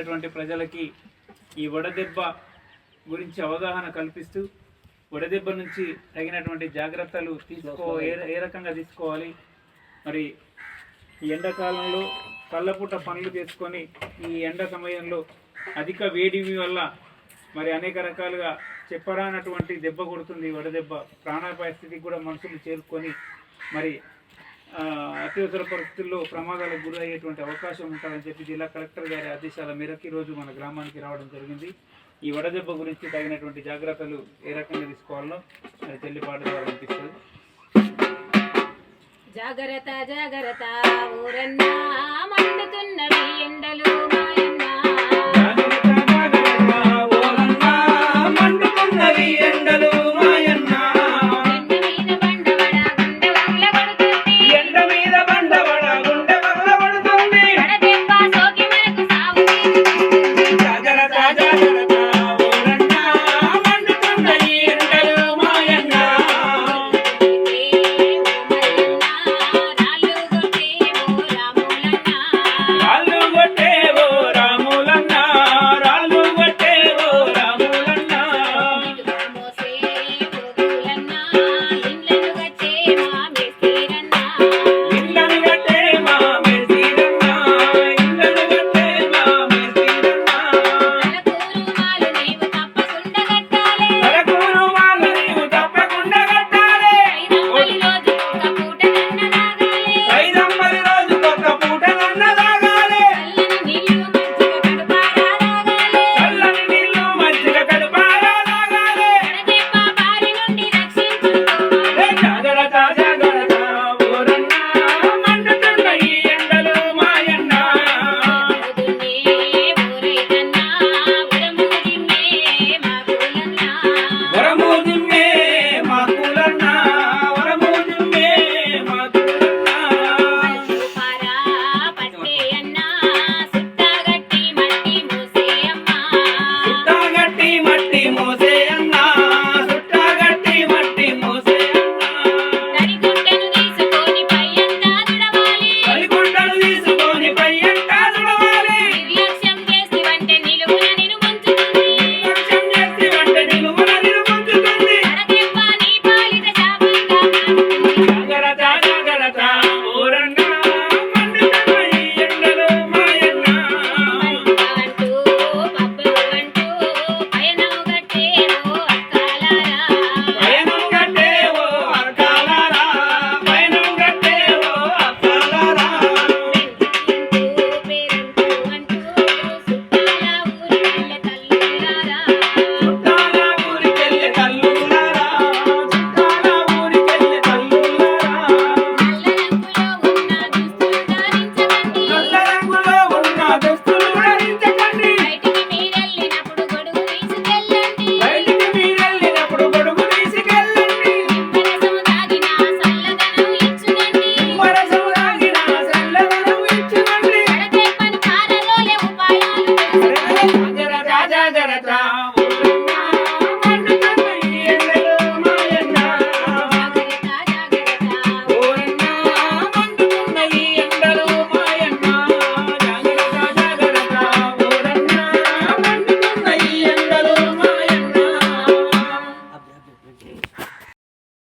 ఉన్నటువంటి ప్రజలకి ఈ వడదెబ్బ గురించి అవగాహన కల్పిస్తూ వడదెబ్బ నుంచి తగినటువంటి జాగ్రత్తలు తీసుకో ఏ ఏ రకంగా తీసుకోవాలి? మరి ఈ ఎండాకాలంలో కళ్ళపూట పనులు చేసుకొని ఈ ఎండ సమయంలో అధిక వేడి వల్ల మరి అనేక రకాలుగా చెప్పరానటువంటి దెబ్బ కొడుతుంది వడదెబ్బ. ప్రాణాపాయ స్థితికి కూడా మనుషులు చేరుకొని మరి అత్యవసర పరిస్థితుల్లో ప్రమాదాలకు గురి అయ్యేటువంటి అవకాశం ఉంటుందని చెప్పి జిల్లా కలెక్టర్ గారి ఆదేశాల మేరకు ఈరోజు రోజు మన గ్రామానికి రావడం జరిగింది. ఈ వడదెబ్బ గురించి తగినటువంటి జాగ్రత్తలు ఏ రకంగా తీసుకోవాలో అది చెల్లిపాటు ద్వారా అనిపిస్తుంది. జాగ్రత్త జాగ్రత్త ఊరన్నా